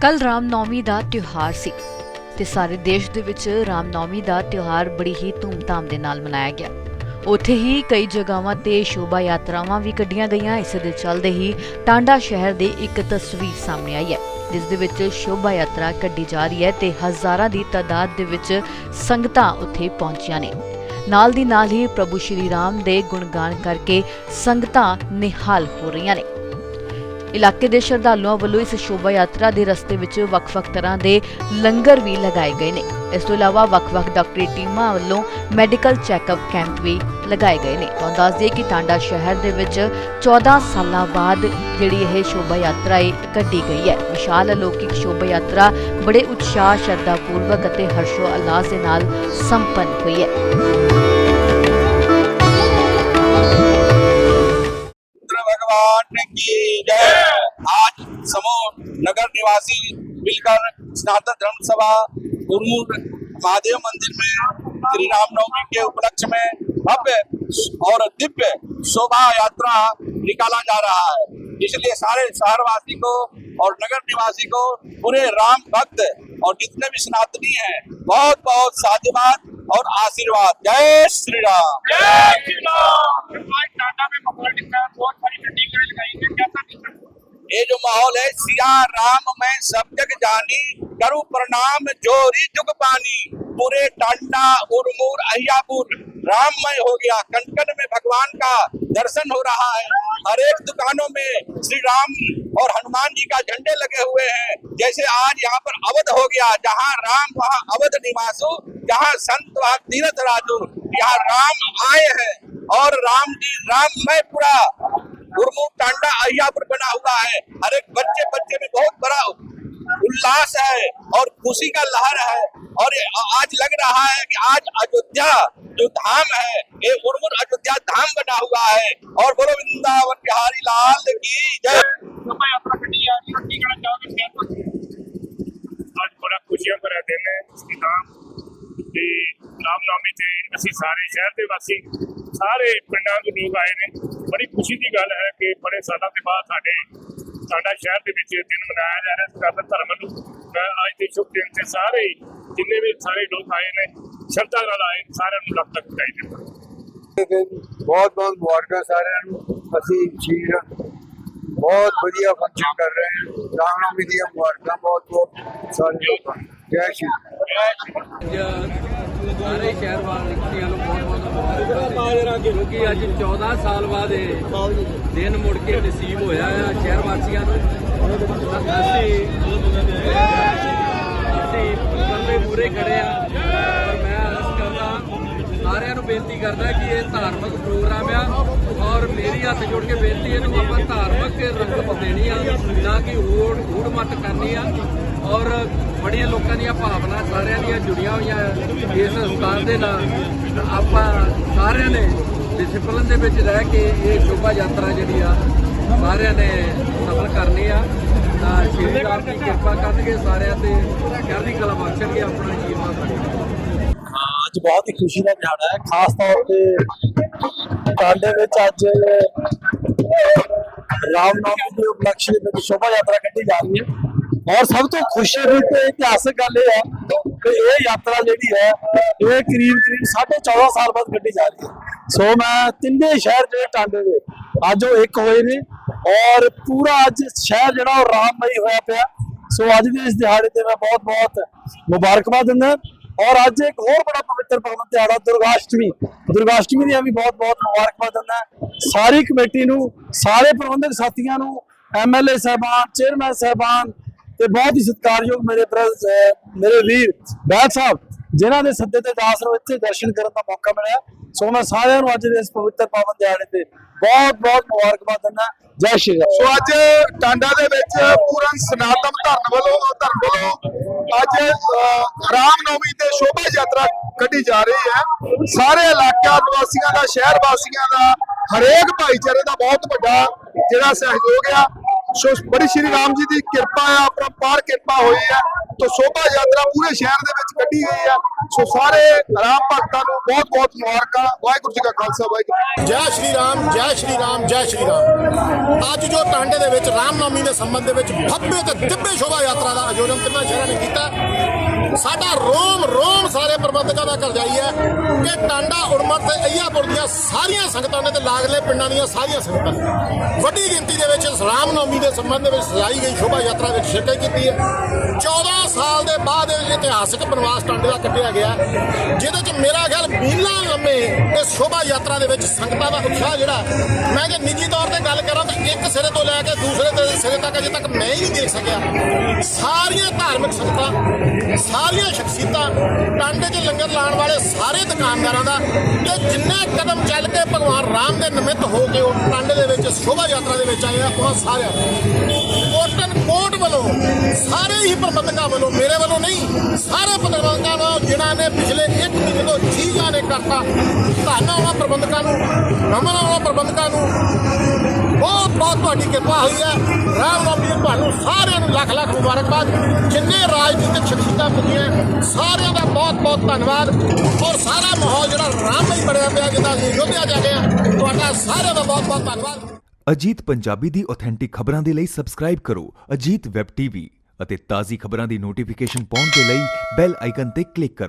ਕੱਲ ਰਾਮਨੌਮੀ ਦਾ ਤਿਉਹਾਰ ਸੀ ਤੇ ਸਾਰੇ ਦੇਸ਼ ਦੇ ਵਿੱਚ ਰਾਮਨੌਮੀ ਦਾ ਤਿਉਹਾਰ ਬੜੀ ਹੀ ਧੂਮਧਾਮ ਦੇ ਨਾਲ ਮਨਾਇਆ ਗਿਆ। ਉੱਥੇ ਹੀ ਕਈ ਜਗ੍ਹਾਵਾਂ ਤੇ ਸ਼ੋਭਾ ਯਾਤਰਾਵਾਂ ਵੀ ਕੱਢੀਆਂ ਗਈਆਂ। ਇਸ ਦੇ ਚੱਲਦੇ ਹੀ ਟਾਂਡਾ ਸ਼ਹਿਰ ਦੀ ਇੱਕ ਤਸਵੀਰ ਸਾਹਮਣੇ ਆਈ ਹੈ, ਜਿਸ ਦੇ ਵਿੱਚ ਸ਼ੋਭਾ ਯਾਤਰਾ ਕੱਢੀ ਜਾ ਰਹੀ ਹੈ ਤੇ ਹਜ਼ਾਰਾਂ ਦੀ ਤਾਦਾਦ ਦੇ ਵਿੱਚ ਸੰਗਤਾਂ ਉੱਥੇ ਪਹੁੰਚੀਆਂ ਨੇ। ਨਾਲ ਦੀ ਨਾਲ ਹੀ ਪ੍ਰਭੂ ਸ਼੍ਰੀ ਰਾਮ ਦੇ ਗੁਣਗਾਨ ਕਰਕੇ ਸੰਗਤਾਂ ਨਿਹਾਲ ਹੋ ਰਹੀਆਂ ਨੇ। ਇਲਾਕੇ ਦੇ ਸ਼ਰਧਾਲੂਆਂ ਵੱਲੋਂ ਇਸ ਸ਼ੋਭਾ ਯਾਤਰਾ ਦੇ ਰਸਤੇ ਵਿੱਚ ਵੱਖ-ਵੱਖ ਤਰ੍ਹਾਂ ਦੇ ਲੰਗਰ ਵੀ ਲਗਾਏ ਗਏ ਨੇ। ਇਸ ਤੋਂ ਇਲਾਵਾ ਵੱਖ-ਵੱਖ ਡਾਕਟਰੀ ਟੀਮਾਂ ਵੱਲੋਂ ਮੈਡੀਕਲ ਚੈੱਕਅਪ ਕੈਂਪ ਵੀ ਲਗਾਏ ਗਏ ਨੇ। ਤੁਹਾਨੂੰ ਦੱਸ ਦਈਏ ਕਿ ਟਾਂਡਾ ਸ਼ਹਿਰ ਦੇ ਵਿੱਚ 14 ਸਾਲਾਂ ਬਾਅਦ ਜਿਹੜੀ ਇਹ ਸ਼ੋਭਾ ਯਾਤਰਾ ਹੈ ਕੱਢੀ ਗਈ ਹੈ। ਵਿਸ਼ਾਲ ਅਲੌਕਿਕ ਸ਼ੋਭਾ ਯਾਤਰਾ ਬੜੇ ਉਤਸ਼ਾਹ, ਸ਼ਰਧਾਪੂਰਵਕ ਅਤੇ ਹਰਸ਼ੋ ਉਲਾਸ ਦੇ ਨਾਲ ਸੰਪੰਨ ਹੋਈ ਹੈ। की जय आज समूह नगर निवासी मिलकर स्नातक धर्म सभा महादेव मंदिर में श्री रामनवमी के उपलक्ष्य में भव्य और दिव्य शोभा यात्रा निकाला जा रहा है। इसलिए सारे शहरवासी को और नगर निवासी को पूरे राम भक्त और जितने भी सनातनी हैं बहुत बहुत साधुवाद और आशीर्वाद। जय श्री राम। जय श्री राम। टाटा में बहुत सारी जो माहौल है, सिया राम मैं सब जग जानी, करूँ प्रणाम, जोरी जुग पानी पूरे टांडा, उरमूर अहियापुर राममय हो गया कनकन में भगवान का दर्शन हो रहा है। हर एक दुकानों में श्री राम और हनुमान जी का झंडे लगे हुए हैं। जैसे आज यहाँ पर अवध हो गया, जहाँ राम, वहाँ अवध निवासु, जहाँ संत, वहाँ तीरथ राजू, यहाँ राम आए हैं। और राम जी राम राममय पूरा गुरमुख टांडा अहियापुर बना हुआ है। हर एक बच्चे बच्चे में बहुत बड़ा उल्लास है और खुशी का लहर है। और आज लग रहा है कि आज अयोध्या जो धाम है, ये उर्मुर अयोध्या धाम बना हुआ है। और बोलो वृंदावन बिहारी लाल की जय। शोभा यात्रा कटी जा रही है। कहना चाहोगे शहर ਰਾਮ ਅਸੀਂ ਸਾਰੇ ਸ਼ਹਿਰ ਦੇ ਵਾਸੀ ਸਾਰੇ ਪਿੰਡਾਂ ਦੇ ਲੋਕ ਆਏ ਨੇ। ਬੜੀ ਖੁਸ਼ੀ ਦੀ ਗੱਲ ਹੈ ਕਿ ਬੜੇ ਸਾਲਾਂ ਦੇ ਬਾਅਦ ਸਾਡੇ ਸਾਡਾ ਸ਼ਹਿਰ ਦੇ ਵਿੱਚ ਇਹ ਦਿਨ ਮਨਾਇਆ ਜਾ ਰਿਹਾ ਹੈ ਸਨਾਤਨ ਧਰਮ ਨੂੰ। ਮੈਂ ਅੱਜ ਦੇ ਸ਼ੁਭ ਦਿਨ ਤੇ ਸਾਰੇ ਜਿੰਨੇ ਵੀ ਸਾਰੇ ਲੋਕ ਆਏ ਨੇ ਸ਼ਰਧਾ ਨਾਲ ਆਏ ਸਾਰਿਆਂ ਨੂੰ ਲੱਖ ਲੱਖ ਵਧਾਈ ਦਿੰਦਾ ਬਹੁਤ ਬਹੁਤ ਮੁਬਾਰਕਾਂ ਸਾਰਿਆਂ ਨੂੰ। ਅਸੀਂ ਸ਼ੀਰ ਬਹੁਤ ਵਧੀਆ ਫੰਕਸ਼ਨ ਕਰ ਰਹੇ ਹਾਂ। ਰਾਮਨਵਮੀ ਦੀਆਂ ਮੁਬਾਰਕਾਂ ਬਹੁਤ ਬਹੁਤ ਸਾਰੇ ਲੋਕਾਂ ਨੂੰ। ਜੈ ਸ਼੍ਰੀ ਸਾਰੇ ਸ਼ਹਿਰ ਵਾਸੀਆਂ ਨੂੰ ਬਹੁਤ ਬਹੁਤ ਕਿਉਂਕਿ ਅੱਜ 14 ਸਾਲ ਬਾਅਦ ਇਹ ਦਿਨ ਮੁੜ ਕੇ ਨਸੀਬ ਹੋਇਆ ਹੈ ਸ਼ਹਿਰ ਵਾਸੀਆਂ ਨੂੰ। ਅਸੀਂ ਅਸੀਂ ਕੱਲੇ ਪੂਰੇ ਖੜੇ ਆ। ਮੈਂ ਅਰਜ਼ ਕਰਦਾ ਸਾਰਿਆਂ ਨੂੰ ਬੇਨਤੀ ਕਰਦਾ ਕਿ ਇਹ ਧਾਰਮਿਕ ਪ੍ਰੋਗਰਾਮ ਆ। ਔਰ ਮੇਰੀ ਹੱਥ ਜੋੜ ਕੇ ਬੇਨਤੀ ਇਹਨੂੰ ਆਪਾਂ ਧਾਰਮਿਕ ਰੰਗਤ ਦੇਣੀ ਆ ਨਾ ਕਿ ਹੋੜ ਹੂੜ ਮਤ ਕਰਨੀ ਆ। ਔਰ ਬੜੀਆਂ ਲੋਕਾਂ ਦੀਆਂ ਭਾਵਨਾ, ਸਾਰਿਆਂ ਦੀਆਂ ਜੁੜੀਆਂ ਹੋਈਆਂ ਇਸ ਸੰਸਥਾਨ ਦੇ ਨਾਲ। ਆਪਾਂ ਸਾਰਿਆਂ ਨੇ ਡਿਸਪਲਿਨ ਦੇ ਵਿੱਚ ਰਹਿ ਕੇ ਇਹ ਸ਼ੋਭਾ ਯਾਤਰਾ ਜਿਹੜੀ ਆ, ਸਾਰਿਆਂ ਨੇ ਸਫਲ ਕਰਨੀ ਆ। ਤਾਂ ਸ਼੍ਰੀ ਰਾਮ ਦੀ ਕਿਰਪਾ ਕਰਨਗੇ ਸਾਰਿਆਂ ਤੇ। ਚੜ੍ਹਦੀ ਕਲਾ ਬਖਸ਼ਣਗੇ ਆਪਣਾ ਜੀਵਨ ਸਾਥੀ ਅੱਜ ਬਹੁਤ ਹੀ ਖੁਸ਼ੀ ਦਾ ਦਿਹਾੜਾ ਹੈ। ਖਾਸ ਤੌਰ ਤੇ ਟਾਂਡੇ ਵਿੱਚ ਅੱਜ ਰਾਮਨੌਮੀ ਦੇ ਉਪਲਕਸ਼ ਦੇ ਵਿੱਚ ਸ਼ੋਭਾ ਯਾਤਰਾ ਕੱਢੀ ਜਾ ਰਹੀ ਹੈ। ਔਰ ਸਭ ਤੋਂ ਖੁਸ਼ੀ ਦੀ ਤੇ ਇਤਿਹਾਸਕ ਗੱਲ ਇਹ ਹੈ ਕਿ ਇਹ ਯਾਤਰਾ ਜਿਹੜੀ ਹੈ, ਇਹ ਕਰੀਬ ਕਰੀਬ 14.5 ਸਾਲ ਬਾਅਦ ਕੱਢੀ ਜਾ ਰਹੀ ਹੈ। ਸੋ ਮੈਂ ਤਿੰਨੇ ਸ਼ਹਿਰ ਜਿਹੜੇ ਟਾਂਡੇ ਦੇ ਅੱਜ ਉਹ ਇੱਕ ਹੋਏ ਨੇ ਔਰ ਪੂਰਾ ਅੱਜ ਸ਼ਹਿਰ ਜਿਹੜਾ ਉਹ ਰਾਮਮਈ ਹੋਇਆ ਪਿਆ। ਸੋ ਅੱਜ ਦੇ ਇਸ ਦਿਹਾੜੇ ਤੇ ਮੈਂ ਬਹੁਤ ਬਹੁਤ ਮੁਬਾਰਕਬਾਦ ਦਿੰਦਾ ਔਰ ਅੱਜ ਇੱਕ ਹੋਰ ਬੜਾ ਪਵਿੱਤਰ ਪਵਨ ਦਿਹਾੜਾ, ਦੁਰਗਾਸ਼ਟਮੀ। ਦੁਰਗਾਸ਼ਟਮੀ ਦੀਆਂ ਵੀ ਬਹੁਤ ਬਹੁਤ ਮੁਬਾਰਕਬਾਦ ਦਿੰਦਾ ਸਾਰੀ ਕਮੇਟੀ ਨੂੰ, ਸਾਰੇ ਪ੍ਰਬੰਧਕ ਸਾਥੀਆਂ ਨੂੰ ਐਮਐਲਏ ਸਾਹਿਬਾਨ, ਚੇਅਰਮੈਨ ਸਾਹਿਬਾਨ ਤੇ ਬਹੁਤ ਹੀ ਸਤਿਕਾਰਯੋਗ ਮੇਰੇ ਮੇਰੇ ਵੀਰ ਬੈਦ ਸਾਹਿਬ, ਜਿਨ੍ਹਾਂ ਦੇ ਸੱਦੇ ਤੇ ਦਾਸ ਨੂੰ ਇੱਥੇ ਦਰਸ਼ਨ ਕਰਨ ਦਾ ਮੌਕਾ ਮਿਲਿਆ। ਸੋ ਮੈਂ ਸਾਰਿਆਂ ਨੂੰ ਅੱਜ ਦੇ ਇਸ ਪਵਿੱਤਰ ਪਵਨ ਦਿਹਾੜੇ ਤੇ ਬਹੁਤ ਬਹੁਤ ਮੁਬਾਰਕਬਾਦ ਦਿੰਦਾ। ਜੈ ਸ਼੍ਰੀ ਰਾਮ ਸੋ ਅੱਜ ਟਾਂਡਾ ਦੇ ਵਿੱਚ ਪੂਰਨ ਸਨਾਤਨ ਧਰਮ ਵੱਲੋਂ ਧਰਮ ਵੱਲੋਂ ਅੱਜ ਰਾਮ ਨੌਮੀ ਤੇ ਸ਼ੋਭਾ ਯਾਤਰਾ ਕੱਢੀ ਜਾ ਰਹੀ ਹੈ। ਸਾਰੇ ਇਲਾਕਾ ਨਿਵਾਸੀਆਂ ਦਾ, ਸ਼ਹਿਰ ਵਾਸੀਆਂ ਦਾ ਹਰੇਕ ਭਾਈਚਾਰੇ ਦਾ ਬਹੁਤ ਵੱਡਾ ਜਿਹੜਾ ਸਹਿਯੋਗ ਆ। ਸੋ ਬੜੀ ਸ਼੍ਰੀ ਰਾਮ ਜੀ ਦੀ ਕਿਰਪਾ ਆ ਪਰੰਪਾਰ ਕਿਰਪਾ ਹੋਈ ਹੈ ਤੋਂ ਸ਼ੋਭਾ ਯਾਤਰਾ ਪੂਰੇ ਸ਼ਹਿਰ ਦੇ ਵਿੱਚ ਕੱਢੀ ਗਈ ਹੈ ਸੋ ਸਾਰੇ ਰਾਮ ਭਗਤਾਂ ਨੂੰ ਬਹੁਤ ਬਹੁਤ ਮੁਬਾਰਕਾਂ। ਵਾਹਿਗੁਰੂ ਜੀ ਕਾ ਖਾਲਸਾ, ਵਾਹਿਗੁਰੂ ਜੈ ਸ਼੍ਰੀ ਰਾਮ, ਜੈ ਸ਼੍ਰੀ ਰਾਮ, ਜੈ ਸ਼੍ਰੀ ਰਾਮ। ਅੱਜ ਜੋ ਟਾਂਡੇ ਦੇ ਵਿੱਚ ਰਾਮ ਰਾਮਨਵਮੀ ਦੇ ਸੰਬੰਧ ਦੇ ਵਿੱਚ ਭੱਬੇ ਤੇ ਦਿੱਬੇ ਸ਼ੋਭਾ ਯਾਤਰਾ ਦਾ ਆਯੋਜਨ ਤਿੰਨਾਂ ਸ਼ਹਿਰਾਂ ਨੇ ਕੀਤਾ। ਸਾਡਾ ਰੋਮ ਰੋਮ ਸਾਰੇ ਪ੍ਰਬੰਧਕਾਂ ਦਾ ਕਰਜਾਈ ਹੈ ਕਿ ਟਾਂਡਾ ਉੜਮਤ ਤੇ ਅਈਆਪੁਰ ਦੀਆਂ ਸਾਰੀਆਂ ਸੰਗਤਾਂ ਨੇ ਤੇ ਲਾਗਲੇ ਪਿੰਡਾਂ ਦੀਆਂ ਸਾਰੀਆਂ ਸੰਗਤਾਂ ਨੇ। ਵੱਡੀ ਗਿਣਤੀ ਦੇ ਵਿੱਚ ਰਾਮ ਨੌਮੀ ਦੇ ਸੰਬੰਧ ਵਿੱਚ ਸਜਾਈ ਗਈ ਸ਼ੋਭਾ ਯਾਤਰਾ ਵਿੱਚ ਸ਼ਿਰਕਤ ਕੀਤੀ ਹੈ। 14 ਸਾਲ ਦੇ ਬਾਅਦ ਇਤਿਹਾਸਕ ਬਨਵਾਸ ਟਾਂਡੇ ਦਾ ਕੱਢਿਆ ਗਿਆ, ਜਿਹਦੇ ਚ ਮੇਰਾ ਖਿਆਲ ਮੀਲਾਂ ਲੰਮੇ ਇਸ ਸ਼ੋਭਾ ਯਾਤਰਾ ਦੇ ਵਿੱਚ ਸੰਗਤਾਂ ਦਾ ਉਤਸ਼ਾਹ ਜਿਹੜਾ, ਮੈਂ ਜੇ ਨਿੱਜੀ ਤੌਰ ਤੇ ਗੱਲ ਕਰਾਂ ਤਾਂ ਇੱਕ ਸਿਰੇ ਤੋਂ ਲੈ ਕੇ ਦੂਸਰੇ ਤੇ ਸਿਰੇ ਤੱਕ ਅਜੇ ਤੱਕ ਮੈਂ ਹੀ ਨਹੀਂ ਦੇਖ ਸਕਿਆ। ਸਾਰੀਆਂ ਧਾਰਮਿਕ ਸੰਗਤਾਂ, ਸਾਰੀਆਂ ਸ਼ਖਸੀਅਤਾਂ ਟਾਂਡੇ 'ਚ ਲੰਗਰ ਲਾਉਣ ਵਾਲੇ ਸਾਰੇ ਦੁਕਾਨਦਾਰਾਂ ਦਾ ਤੇ ਜਿੰਨੇ ਕਦਮ ਚੱਲ ਕੇ ਭਗਵਾਨ ਰਾਮ ਦੇ ਨਿਮਿਤ ਹੋ ਕੇ ਉਹ ਟਾਂਡੇ ਦੇ ਵਿੱਚ ਸ਼ੋਭਾ ਯਾਤਰਾ ਦੇ ਵਿੱਚ ਆਏ ਆ, ਉਹਨਾਂ ਸਾਰਿਆਂ ਕੋਟਨ ਕੋਟ ਵੱਲੋਂ, ਸਾਰੇ ਹੀ ਪ੍ਰਬੰਧਕਾਂ ਵੱਲੋਂ, ਮੇਰੇ ਵੱਲੋਂ ਨਹੀਂ, ਸਾਰੇ ਪ੍ਰਬੰਧਕਾਂ ਵੱਲੋਂ ਜਿਨ੍ਹਾਂ ਨੇ ਪਿਛਲੇ ਇੱਕ ਮਹੀਨੇ ਤੋਂ ਜੀ ਨੇ ਕਰਤਾ, ਧੰਨ ਉਹਨਾਂ ਪ੍ਰਬੰਧਕਾਂ ਨੂੰ ਨਮਨ ਉਹਨਾਂ ਪ੍ਰਬੰਧਕਾਂ ਨੂੰ। ਬਹੁਤ ਬਹੁਤ ਤੁਹਾਡੀ ਕਿਰਪਾ ਹੋਈ ਹੈ। ਰਾਮ ਰਾਮ ਜੀ, ਤੁਹਾਨੂੰ ਸਾਰਿਆਂ ਨੂੰ ਲੱਖ ਲੱਖ ਮੁਬਾਰਕਬਾਦ। ਜਿੰਨੇ ਰਾਜਨੀਤਿਕ ਸ਼ਖਸੀਅਤਾਂ ਪੁੱਜੀਆਂ ਸਾਰਿਆਂ ਦਾ ਬਹੁਤ ਬਹੁਤ ਧੰਨਵਾਦ। ਔਰ ਸਾਰਾ ਮਾਹੌਲ ਜਿਹੜਾ ਰਾਮਮਈ ਬਣਿਆ ਪਿਆ, ਜਿੱਦਾਂ ਅਸੀਂ ਯੋਧਿਆ ਜਾ ਰਹੇ ਹਾਂ ਤੁਹਾਡਾ ਸਾਰਿਆਂ ਦਾ ਬਹੁਤ ਬਹੁਤ ਧੰਨਵਾਦ। ਅਜੀਤ ਪੰਜਾਬੀ ਦੀ ਆਥੈਂਟਿਕ ਖਬਰਾਂ ਦੇ ਲਈ ਸਬਸਕ੍ਰਾਈਬ ਕਰੋ, ਅਜੀਤ ਵੈਬ ਟੀਵੀ ਅਤੇ ਤਾਜ਼ੀ ਖਬਰਾਂ ਦੀ ਨੋਟੀਫਿਕੇਸ਼ਨ ਪਾਉਣ ਦੇ ਲਈ ਬੈਲ ਆਈਕਨ ਤੇ ਕਲਿੱਕ ਕਰੋ।